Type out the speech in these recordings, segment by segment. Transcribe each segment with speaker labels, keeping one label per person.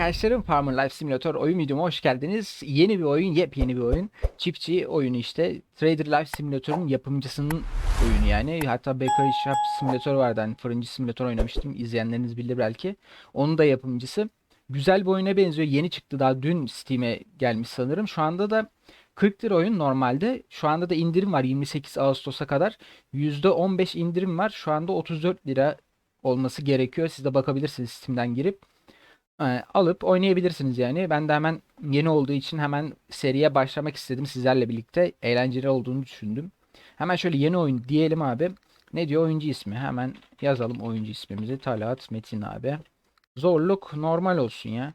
Speaker 1: arkadaşlarım Farmer Life Simulator oyun videoma hoş geldiniz. Yeni bir oyun, yepyeni bir oyun. Çiftçi oyunu işte. Trader Life Simulator'un yapımcısının oyunu yani. Hatta Bakery Shop Simulator vardı. Hani fırıncı simülatör oynamıştım. İzleyenleriniz bilir belki. Onun da yapımcısı. Güzel bir oyuna benziyor. Yeni çıktı daha dün Steam'e gelmiş sanırım. Şu anda da 40 lira oyun normalde. Şu anda da indirim var 28 Ağustos'a kadar. %15 indirim var. Şu anda 34 lira olması gerekiyor. Siz de bakabilirsiniz Steam'den girip. Ee, alıp oynayabilirsiniz yani. Ben de hemen yeni olduğu için hemen seriye başlamak istedim sizlerle birlikte. Eğlenceli olduğunu düşündüm. Hemen şöyle yeni oyun diyelim abi. Ne diyor oyuncu ismi? Hemen yazalım oyuncu ismimizi. Talat Metin abi. Zorluk normal olsun ya.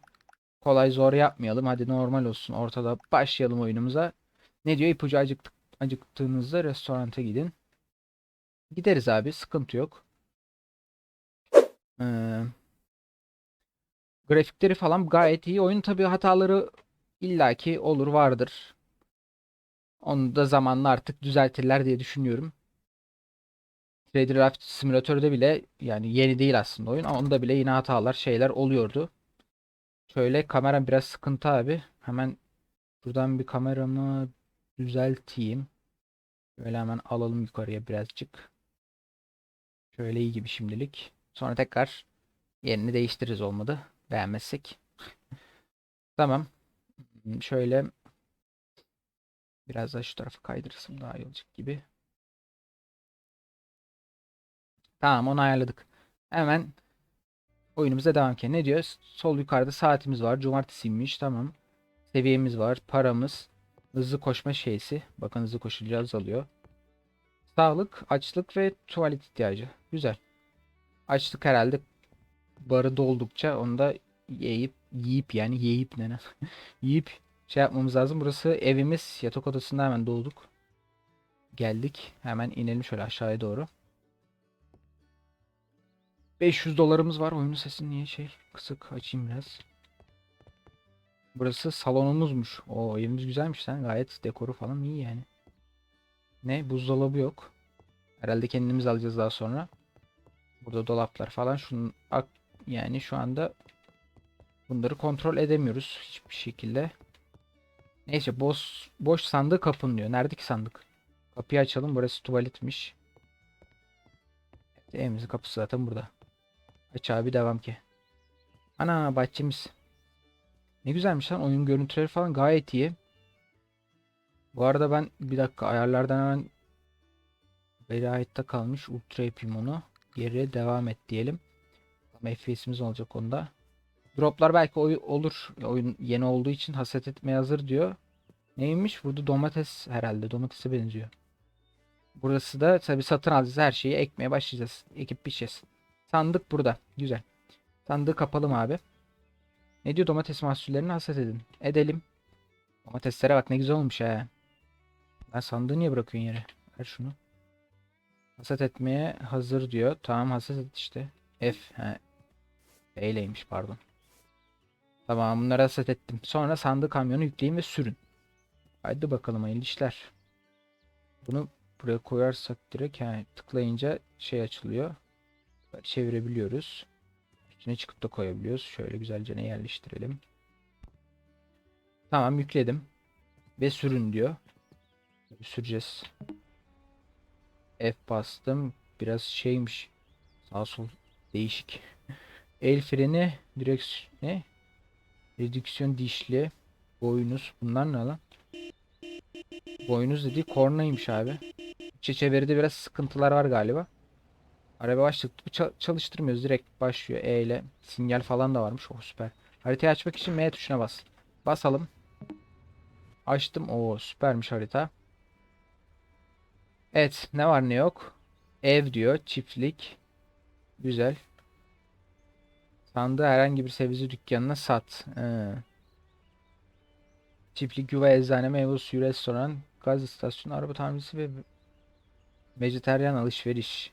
Speaker 1: Kolay zor yapmayalım. Hadi normal olsun. Ortada başlayalım oyunumuza. Ne diyor? İpucu acıktık, acıktığınızda restoranta gidin. Gideriz abi. Sıkıntı yok. Ee, grafikleri falan gayet iyi. Oyun tabii hataları illaki olur vardır. Onu da zamanla artık düzeltirler diye düşünüyorum. Trader Life Simulator'da bile yani yeni değil aslında oyun ama onda bile yine hatalar şeyler oluyordu. Şöyle kameram biraz sıkıntı abi. Hemen buradan bir kameramı düzelteyim. Böyle hemen alalım yukarıya birazcık. Şöyle iyi gibi şimdilik. Sonra tekrar yerini değiştiririz olmadı. Beğenmezsek. Tamam. Şöyle biraz da şu tarafı kaydırırsam daha iyi olacak gibi. Tamam onu ayarladık. Hemen oyunumuza devam ki. Ne diyor? Sol yukarıda saatimiz var. Cumartesiymiş. Tamam. Seviyemiz var. Paramız. Hızlı koşma şeysi. Bakın hızlı koşunca azalıyor. Sağlık, açlık ve tuvalet ihtiyacı. Güzel. Açlık herhalde barı doldukça onu da yiyip yiyip yani yiyip ne ne yiyip şey yapmamız lazım. Burası evimiz. Yatak odasında hemen dolduk. Geldik. Hemen inelim şöyle aşağıya doğru. 500 dolarımız var. Oyunun sesi niye şey kısık açayım biraz. Burası salonumuzmuş. O evimiz güzelmiş lan. Gayet dekoru falan iyi yani. Ne? Buzdolabı yok. Herhalde kendimiz alacağız daha sonra. Burada dolaplar falan. Şunun yani şu anda bunları kontrol edemiyoruz hiçbir şekilde. Neyse boş boş sandığı kapın diyor. Nerede ki sandık? Kapıyı açalım. Burası tuvaletmiş. Evet, evimizin kapısı zaten burada. Aç abi devam ki. Ana bahçemiz. Ne güzelmiş lan oyun görüntüleri falan gayet iyi. Bu arada ben bir dakika ayarlardan hemen Velayette kalmış. Ultra yapayım onu. Geriye devam et diyelim. Ama FPS'imiz olacak onda. Droplar belki oy olur. Oyun yeni olduğu için haset etmeye hazır diyor. Neymiş? Burada domates herhalde. Domatese benziyor. Burası da tabi satın alacağız. Her şeyi ekmeye başlayacağız. Ekip biçeceğiz. Sandık burada. Güzel. Sandığı kapalım abi. Ne diyor domates mahsullerini haset edin. Edelim. Domateslere bak ne güzel olmuş ha. Ben sandığı niye bırakıyorsun yere? Ver şunu. Hasat etmeye hazır diyor. Tamam hasat et işte. F. He. Eyleymiş pardon. Tamam bunları hasat ettim. Sonra sandık kamyonu yükleyin ve sürün. Haydi bakalım hayırlı işler. Bunu buraya koyarsak direkt he, tıklayınca şey açılıyor. Çevirebiliyoruz. İçine çıkıp da koyabiliyoruz. Şöyle güzelce ne yerleştirelim. Tamam yükledim. Ve sürün diyor. Süreceğiz. F bastım. Biraz şeymiş. Sağ sol değişik. El freni, direksiyon ne? Redüksiyon dişli, boynuz. Bunlar ne lan? Boynuz dediği kornaymış abi. İçe çeviride biraz sıkıntılar var galiba. Araba başladık. Ça- çalıştırmıyoruz. Direkt başlıyor E ile. Sinyal falan da varmış. Oh süper. Haritayı açmak için M tuşuna bas. Basalım. Açtım. Oo süpermiş harita. Evet, ne var ne yok. Ev diyor, çiftlik. Güzel. Sandığı herhangi bir sebze dükkanına sat. Ee. Çiftlik, yuva, eczane, meyve suyu, restoran, gaz istasyonu, araba tamircisi ve vejeteryan alışveriş.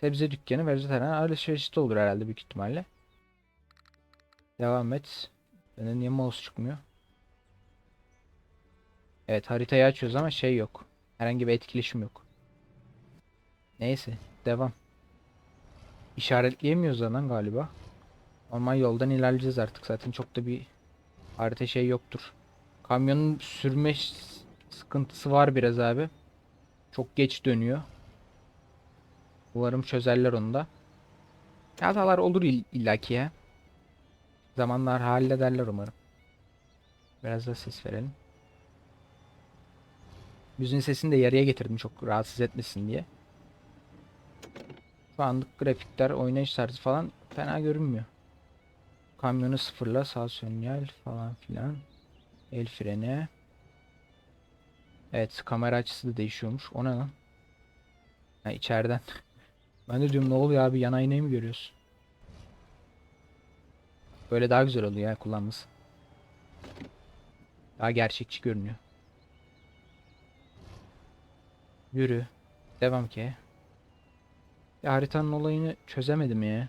Speaker 1: Sebze dükkanı, vejeteryan alışverişte olur herhalde büyük ihtimalle. Devam et. Bende niye mouse çıkmıyor? Evet haritayı açıyoruz ama şey yok. Herhangi bir etkileşim yok. Neyse devam. İşaretleyemiyoruz lan galiba. Normal yoldan ilerleyeceğiz artık. Zaten çok da bir harita şey yoktur. Kamyonun sürme sıkıntısı var biraz abi. Çok geç dönüyor. Umarım çözerler onu da. Hatalar olur ill- illaki ya. Zamanlar hallederler umarım. Biraz da ses verelim. Müziğin sesini de yarıya getirdim çok rahatsız etmesin diye. Şu anlık grafikler, oynayış tarzı falan fena görünmüyor. Kamyonu sıfırla, sağ sinyal falan filan. El freni. Evet, kamera açısı da değişiyormuş. O ne lan? Ha içeriden. Ben de diyorum ne oluyor abi yan aynayı mı görüyorsun? Böyle daha güzel oluyor ya kullanması. Daha gerçekçi görünüyor. Yürü. Devam ki. Ya haritanın olayını çözemedim ya.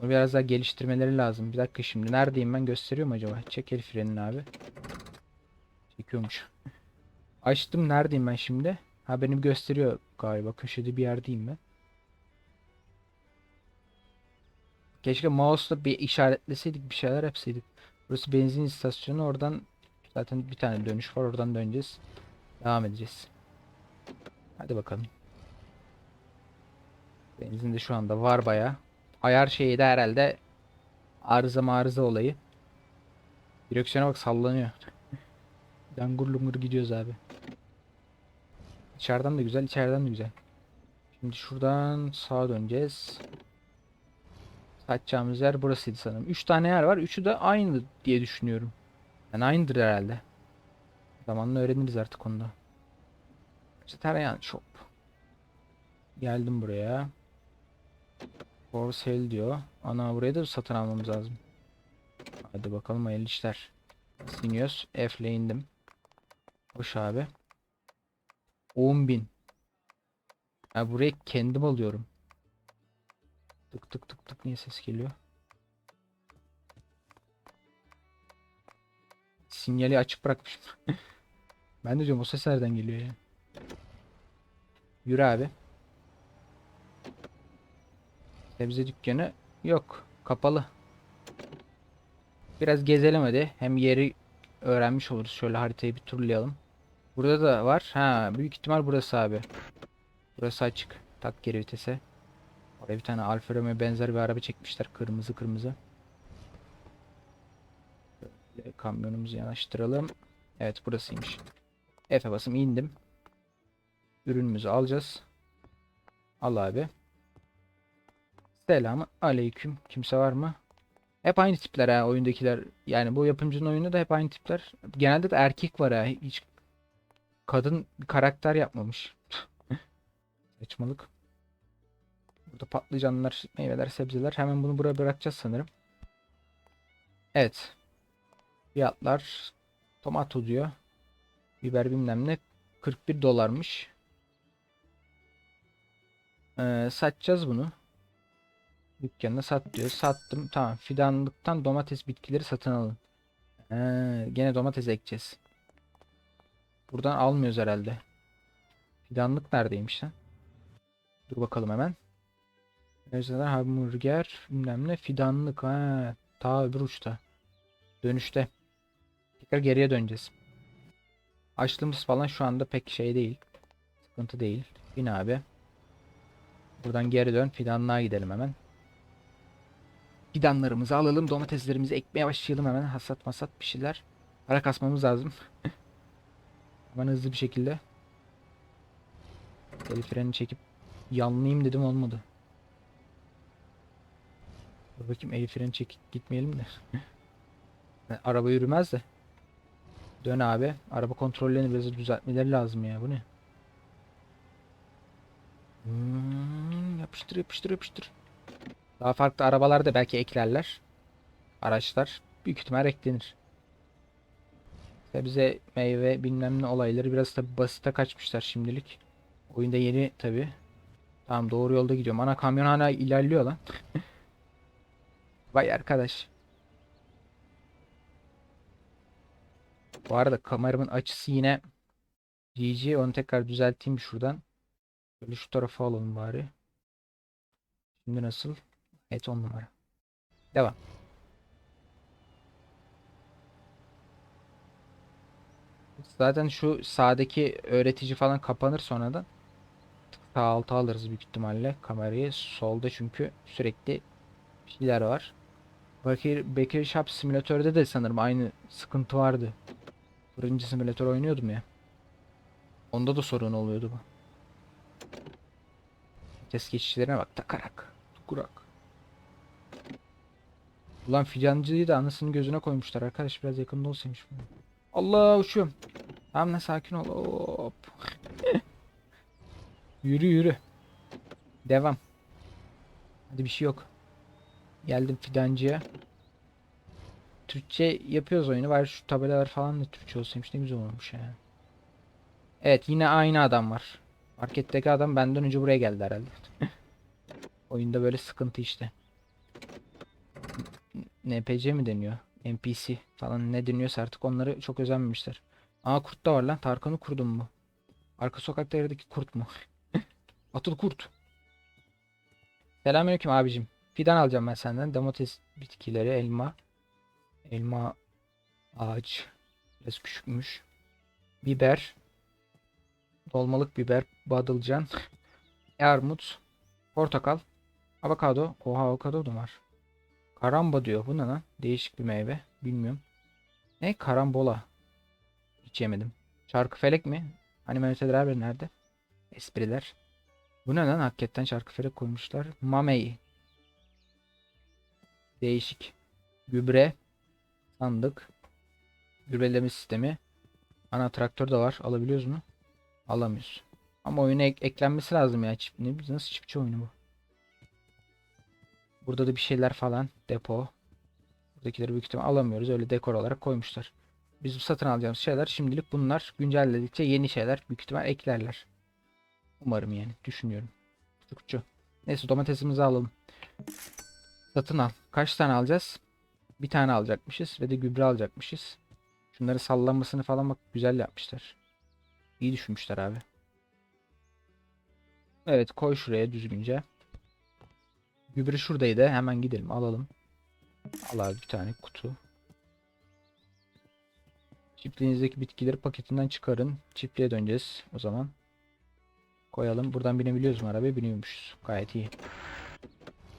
Speaker 1: Onu biraz daha geliştirmeleri lazım. Bir dakika şimdi. Neredeyim ben? Gösteriyor mu acaba? Çek el frenini abi. Çekiyormuş. Açtım. Neredeyim ben şimdi? Ha benim gösteriyor galiba. Köşede bir yerdeyim ben. Keşke mouse'la bir işaretleseydik. Bir şeyler yapsaydık. Burası benzin istasyonu. Oradan zaten bir tane dönüş var. Oradan döneceğiz. Devam edeceğiz. Hadi bakalım. Benzin de şu anda var baya. Ayar şeyi de herhalde arıza marıza olayı. Direksiyona bak sallanıyor. Langur lungur gidiyoruz abi. İçeriden de güzel, içeriden de güzel. Şimdi şuradan sağa döneceğiz. Satacağımız yer burasıydı sanırım. 3 tane yer var. Üçü de aynı diye düşünüyorum. Yani aynıdır herhalde. Zamanla öğreniriz artık onu da. İşte Tereyağın shop. Geldim buraya. For sale diyor. Ana burayı da satın almamız lazım. Hadi bakalım hayırlı işler. Siniyoruz. F'le indim. Hoş abi. 10.000. Ha burayı kendim alıyorum. Tık tık tık tık niye ses geliyor? Sinyali açık bırakmışım. ben de diyorum o ses nereden geliyor ya? Yürü abi. Sebze dükkanı yok. Kapalı. Biraz gezelim hadi. Hem yeri öğrenmiş oluruz. Şöyle haritayı bir turlayalım. Burada da var. Ha, büyük ihtimal burası abi. Burası açık. Tak geri vitese. Oraya bir tane Alfa Romeo benzer bir araba çekmişler. Kırmızı kırmızı. Böyle kamyonumuzu yanaştıralım. Evet burasıymış. F'e basım indim. Ürünümüzü alacağız. Al abi. Selamun aleyküm. Kimse var mı? Hep aynı tipler ha oyundakiler. Yani bu yapımcının oyunu da hep aynı tipler. Genelde de erkek var ha. Hiç kadın bir karakter yapmamış. Saçmalık. Burada patlıcanlar, meyveler, sebzeler. Hemen bunu buraya bırakacağız sanırım. Evet. Fiyatlar tomato diyor. Biber bilmem ne. 41 dolarmış. Ee, satacağız bunu. Dükkanına sat diyor. Sattım. Tamam. Fidanlıktan domates bitkileri satın alın. Ee, gene domates ekeceğiz. Buradan almıyoruz herhalde. Fidanlık neredeymiş lan? Dur bakalım hemen. Mevzular hamburger bilmem ne fidanlık ha ta öbür uçta. Dönüşte. Tekrar geriye döneceğiz. Açlığımız falan şu anda pek şey değil. Sıkıntı değil. Bin abi. Buradan geri dön. Fidanlığa gidelim hemen. Fidanlarımızı alalım. Domateslerimizi ekmeye başlayalım hemen. Hasat masat bir şeyler. Para kasmamız lazım. hemen hızlı bir şekilde. El freni çekip yanlayayım dedim olmadı. Dur bakayım el freni çekip gitmeyelim de. Araba yürümez de. Dön abi. Araba kontrollerini biraz düzeltmeleri lazım ya. Bu ne? Hmm, yapıştır yapıştır yapıştır. Daha farklı arabalarda belki eklerler. Araçlar. Büyük ihtimal eklenir. Sebze, meyve bilmem ne olayları biraz tabi basite kaçmışlar şimdilik. Oyunda yeni tabi. Tamam doğru yolda gidiyorum. Ana kamyon hala ilerliyor lan. Vay arkadaş. Bu arada kameramın açısı yine GG. Onu tekrar düzelteyim şuradan. Böyle şu tarafa alalım bari. Şimdi nasıl? Evet 10 numara. Devam. Zaten şu sağdaki öğretici falan kapanır sonradan. Sağ alta alırız büyük ihtimalle kamerayı. Solda çünkü sürekli şeyler var. Bakır, Baker Shop simülatörde de sanırım aynı sıkıntı vardı. Fırıncı simülatör oynuyordum ya. Onda da sorun oluyordu bu. Vites geçişlerine bak takarak. Tukurak. Ulan ficancıyı da anasının gözüne koymuşlar arkadaş biraz yakında olsaymış. bu. Allah uçuyorum. Tamam lan sakin ol. Hop. yürü yürü. Devam. Hadi bir şey yok. Geldim fidancıya. Türkçe yapıyoruz oyunu. Var şu tabelalar falan da Türkçe olsaymış ne güzel olmuş ya. Evet yine aynı adam var. Marketteki adam benden önce buraya geldi herhalde. Oyunda böyle sıkıntı işte. NPC mi deniyor? NPC falan ne deniyorsa artık onları çok özenmemişler. Aa kurt da var lan. Tarkan'ı kurdum mu? Arka sokaklardaki kurt mu? Atıl kurt. Selamünaleyküm abicim. Fidan alacağım ben senden. Domates bitkileri, elma. Elma ağaç. Biraz küçükmüş. Biber. Dolmalık biber, badılcan. Armut. Portakal. Avokado. Oha avokado da var. Karamba diyor. Bu ne lan? Değişik bir meyve. Bilmiyorum. Ne? Karambola. Hiç yemedim. Çarkıfelek mi? Hani Mehmet Ali abi nerede? Espriler. Bu ne lan? Hakikaten çarkıfelek koymuşlar. Mamey. Değişik. Gübre. Sandık. Gübreleme sistemi. Ana traktör de var. Alabiliyoruz mu? Alamıyoruz. Ama oyuna ek- eklenmesi lazım ya. Çip, ne, nasıl çiftçi oyunu bu? Burada da bir şeyler falan. Depo. Buradakileri büyük ihtimal alamıyoruz. Öyle dekor olarak koymuşlar. Bizim satın alacağımız şeyler şimdilik bunlar. Güncelledikçe yeni şeyler büyük ihtimal eklerler. Umarım yani. Düşünüyorum. Çocukçu. Neyse domatesimizi alalım. Satın al. Kaç tane alacağız? Bir tane alacakmışız ve de gübre alacakmışız. Şunları sallanmasını falan bak güzel yapmışlar. İyi düşünmüşler abi. Evet koy şuraya düzgünce. Gübre şuradaydı. Hemen gidelim alalım. Al abi bir tane kutu. Çiftliğinizdeki bitkileri paketinden çıkarın. Çiftliğe döneceğiz o zaman. Koyalım. Buradan binebiliyoruz mu arabaya? Biniyormuşuz. Gayet iyi.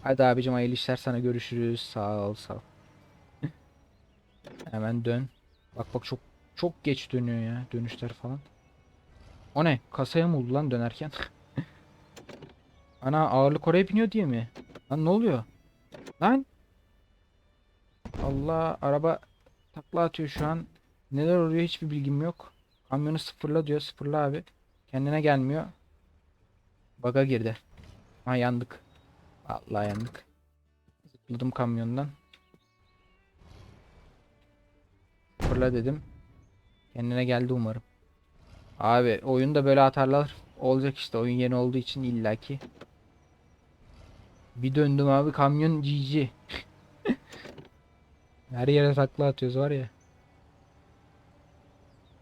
Speaker 1: Hadi abicim hayırlı işler sana görüşürüz. Sağ ol sağ ol. Hemen dön. Bak bak çok çok geç dönüyor ya dönüşler falan. O ne? Kasaya mı oldu lan dönerken? Ana ağırlık oraya biniyor diye mi? Lan ne oluyor? Lan! Allah araba takla atıyor şu an. Neler oluyor hiçbir bilgim yok. Kamyonu sıfırla diyor. Sıfırla abi. Kendine gelmiyor. Baga girdi. Ha yandık. Allah yandık. Zıpladım kamyondan. Fırla dedim. Kendine geldi umarım. Abi oyunda böyle hatalar olacak işte. Oyun yeni olduğu için illaki. Bir döndüm abi kamyon GG. Her yere takla atıyoruz var ya.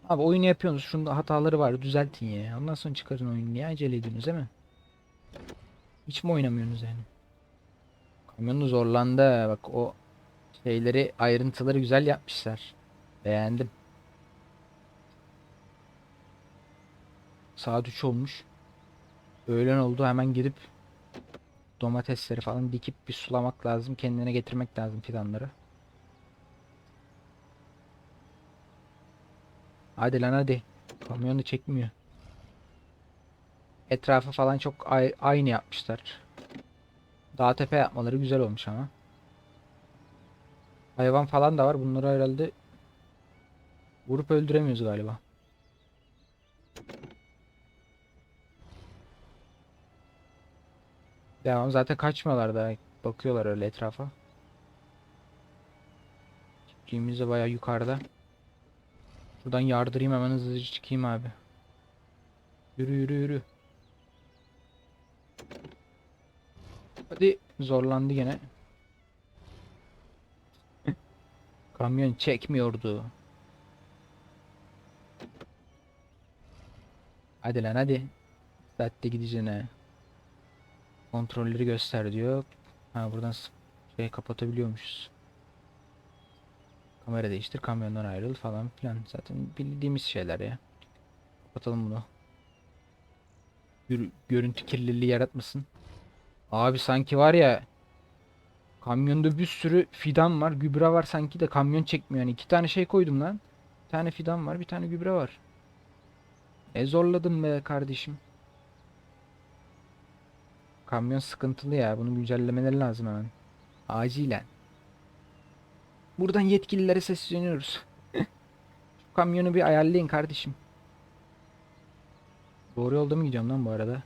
Speaker 1: Abi oyunu yapıyorsunuz. Şunda hataları var. Düzeltin ya. Ondan sonra çıkarın oyunu. Niye acele ediyorsunuz değil mi? Hiç mi oynamıyorsunuz yani? Kamyonu zorlandı. Bak o şeyleri ayrıntıları güzel yapmışlar. Beğendim. Saat 3 olmuş. Öğlen oldu hemen gidip domatesleri falan dikip bir sulamak lazım. Kendine getirmek lazım fidanları. Hadi lan hadi. Kamyonu çekmiyor. Etrafı falan çok ay- aynı yapmışlar. Dağ tepe yapmaları güzel olmuş ama. Hayvan falan da var. Bunları herhalde vurup öldüremiyoruz galiba. Devam. Zaten kaçmıyorlar da. Bakıyorlar öyle etrafa. Çiftliğimiz de bayağı yukarıda. Buradan yardırayım hemen hızlıca çıkayım abi. Yürü yürü yürü. Hadi zorlandı gene. Kamyon çekmiyordu. Hadi lan hadi. Saatte gideceğine. Kontrolleri göster diyor. Ha buradan Şurayı kapatabiliyormuşuz. Kamera değiştir, kamyondan ayrıl falan filan. Zaten bildiğimiz şeyler ya. Kapatalım bunu. Gör- görüntü kirliliği yaratmasın. Abi sanki var ya kamyonda bir sürü fidan var, gübre var sanki de kamyon çekmiyor. Yani iki tane şey koydum lan. Bir tane fidan var, bir tane gübre var. E zorladım be kardeşim. Kamyon sıkıntılı ya. Bunu güncellemeleri lazım hemen. Acilen. Buradan yetkililere sesleniyoruz. Şu kamyonu bir ayarlayın kardeşim. Doğru yolda mı gidiyorum lan bu arada?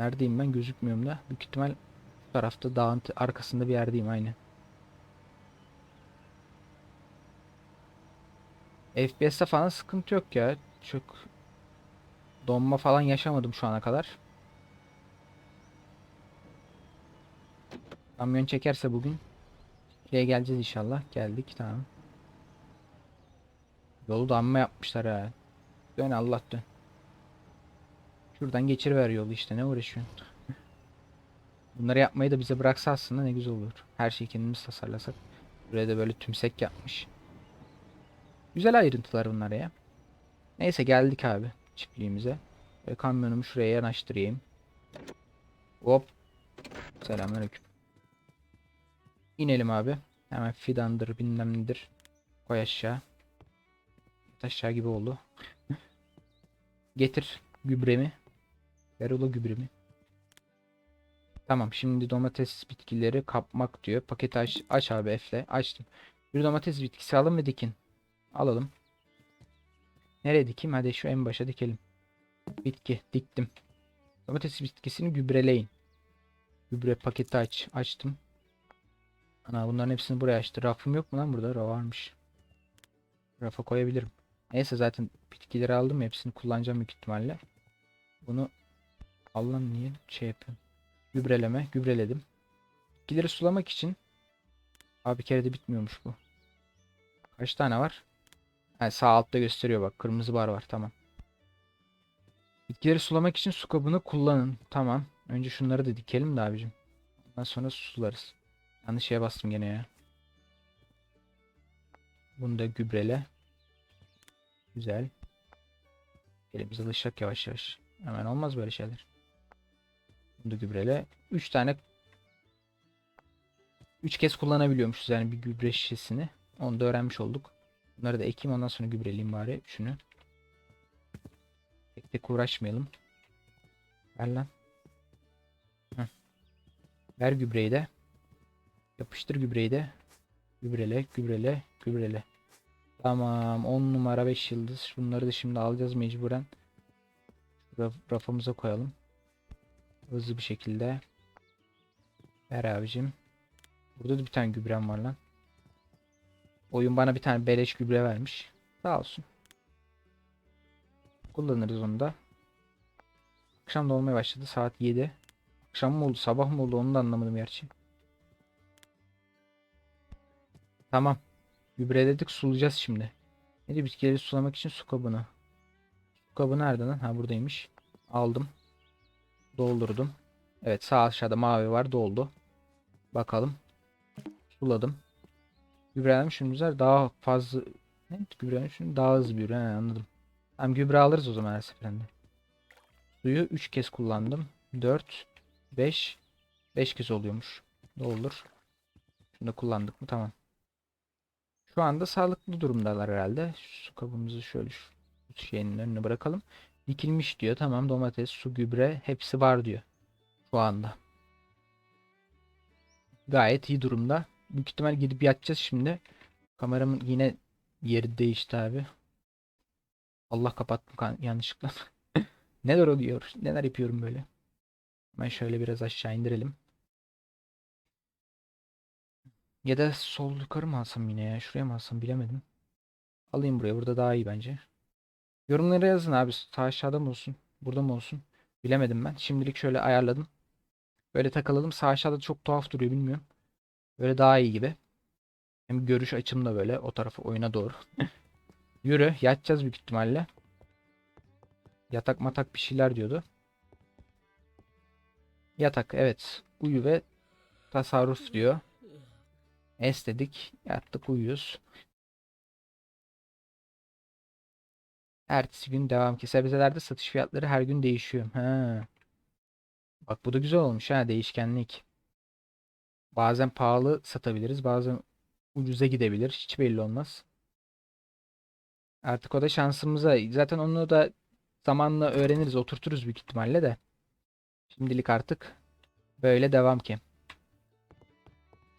Speaker 1: Neredeyim ben gözükmüyorum da. Büyük ihtimal bu tarafta dağın arkasında bir yerdeyim aynı. FPS'te falan sıkıntı yok ya. Çok donma falan yaşamadım şu ana kadar. Kamyon çekerse bugün şuraya geleceğiz inşallah. Geldik tamam. Yolu da amma yapmışlar ha. Dön Allah dön. Şuradan geçiriver yolu işte ne uğraşıyorsun? Bunları yapmayı da bize bıraksa aslında ne güzel olur. Her şeyi kendimiz tasarlasak. Buraya da böyle tümsek yapmış. Güzel ayrıntılar bunlar ya. Neyse geldik abi çiftliğimize. Ve kamyonumu şuraya yanaştırayım. Hop. Selamünaleyküm. İnelim abi. Hemen fidandır bilmem nedir. Koy aşağı. Aşağı gibi oldu. Getir gübremi. Ver ola gübremi. Tamam şimdi domates bitkileri kapmak diyor. Paketi aç, aç abi F'le. Açtım. Bir domates bitkisi alın ve dikin. Alalım. Nereye dikeyim? Hadi şu en başa dikelim. Bitki diktim. Domates bitkisini gübreleyin. Gübre paketi aç. Açtım. Ana bunların hepsini buraya açtı. Rafım yok mu lan burada? Raf varmış. Rafa koyabilirim. Neyse zaten bitkileri aldım. Hepsini kullanacağım büyük ihtimalle. Bunu Allah'ım niye şey yapıyorum? Gübreleme. Gübreledim. Bitkileri sulamak için Abi bir kere de bitmiyormuş bu. Kaç tane var? Ha, sağ altta gösteriyor bak. Kırmızı bar var. Tamam. Bitkileri sulamak için su kabını kullanın. Tamam. Önce şunları da dikelim de abicim. Ondan sonra sularız. Yanlış şeye bastım gene ya. Bunu da gübrele. Güzel. Elimize alışacak yavaş yavaş. Hemen olmaz böyle şeyler. Bunu da gübrele. 3 tane 3 kez kullanabiliyormuşuz yani bir gübre şişesini. Onu da öğrenmiş olduk. Bunları da ekeyim ondan sonra gübreleyeyim bari şunu. Tek tek uğraşmayalım. Ver lan. Heh. Ver gübreyi de. Yapıştır gübreyi de. Gübrele, gübrele, gübrele. Tamam 10 numara 5 yıldız. Bunları da şimdi alacağız mecburen. Raf rafımıza koyalım. Hızlı bir şekilde. Ver abicim. Burada da bir tane gübrem var lan. Oyun bana bir tane beleş gübre vermiş. Sağ olsun. Kullanırız onu da. Akşam da olmaya başladı. Saat 7. Akşam mı oldu sabah mı oldu onu da anlamadım gerçi. Tamam. Gübreledik sulayacağız şimdi. Neydi bitkileri sulamak için su kabını. Su kabı nerede lan? Ha buradaymış. Aldım. Doldurdum. Evet sağ aşağıda mavi var doldu. Bakalım. Suladım. Gübrelem şunlar daha fazla ne? Gübrelem şunu daha hızlı büyür. He, anladım. Tamam gübre alırız o zaman her seferinde. Suyu 3 kez kullandım. 4 5 5 kez oluyormuş. Doldur. Şunu da kullandık mı? Tamam. Şu anda sağlıklı durumdalar herhalde. Su kabımızı şöyle şu şeyin önüne bırakalım. Dikilmiş diyor. Tamam domates, su, gübre hepsi var diyor. Şu anda. Gayet iyi durumda. Büyük ihtimal gidip yatacağız şimdi. Kameramın yine yeri değişti abi. Allah kapattım yanlışlıkla. Neler oluyor? Neler yapıyorum böyle? Ben şöyle biraz aşağı indirelim. Ya da sol yukarı mı alsam yine ya? Şuraya mı alsam bilemedim. Alayım buraya. Burada daha iyi bence. Yorumlara yazın abi. Sağ aşağıda mı olsun? Burada mı olsun? Bilemedim ben. Şimdilik şöyle ayarladım. Böyle takılalım. Sağ aşağıda çok tuhaf duruyor bilmiyorum. Böyle daha iyi gibi. Hem görüş açım da böyle o tarafa oyuna doğru. Yürü. Yatacağız büyük ihtimalle. Yatak matak bir şeyler diyordu. Yatak evet. Uyu ve tasarruf diyor. Es dedik. Yattık uyuyoruz. Ertesi gün devam ki sebzelerde satış fiyatları her gün değişiyor. Ha. Bak bu da güzel olmuş ha değişkenlik. Bazen pahalı satabiliriz, bazen ucuza gidebilir. Hiç belli olmaz. Artık o da şansımıza. Zaten onu da zamanla öğreniriz, oturturuz büyük ihtimalle de. Şimdilik artık böyle devam ki.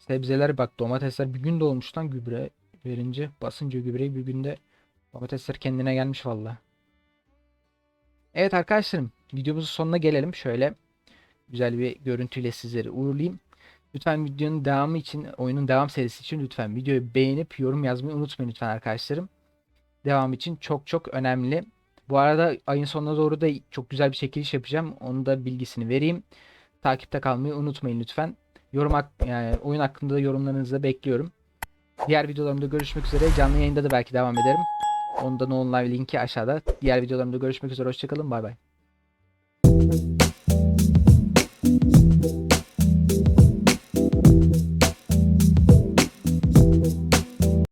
Speaker 1: Sebzeler bak domatesler bir gün dolmuş lan gübre verince basınca gübreyi bir günde domatesler kendine gelmiş valla. Evet arkadaşlarım videomuzun sonuna gelelim. Şöyle güzel bir görüntüyle sizleri uğurlayayım. Lütfen videonun devamı için, oyunun devam serisi için lütfen videoyu beğenip yorum yazmayı unutmayın lütfen arkadaşlarım. Devam için çok çok önemli. Bu arada ayın sonuna doğru da çok güzel bir çekiliş yapacağım. Onun da bilgisini vereyim. Takipte kalmayı unutmayın lütfen. Yorum ak yani oyun hakkında da yorumlarınızı da bekliyorum. Diğer videolarımda görüşmek üzere. Canlı yayında da belki devam ederim. Onda online linki aşağıda. Diğer videolarımda görüşmek üzere. Hoşçakalın. Bay bay.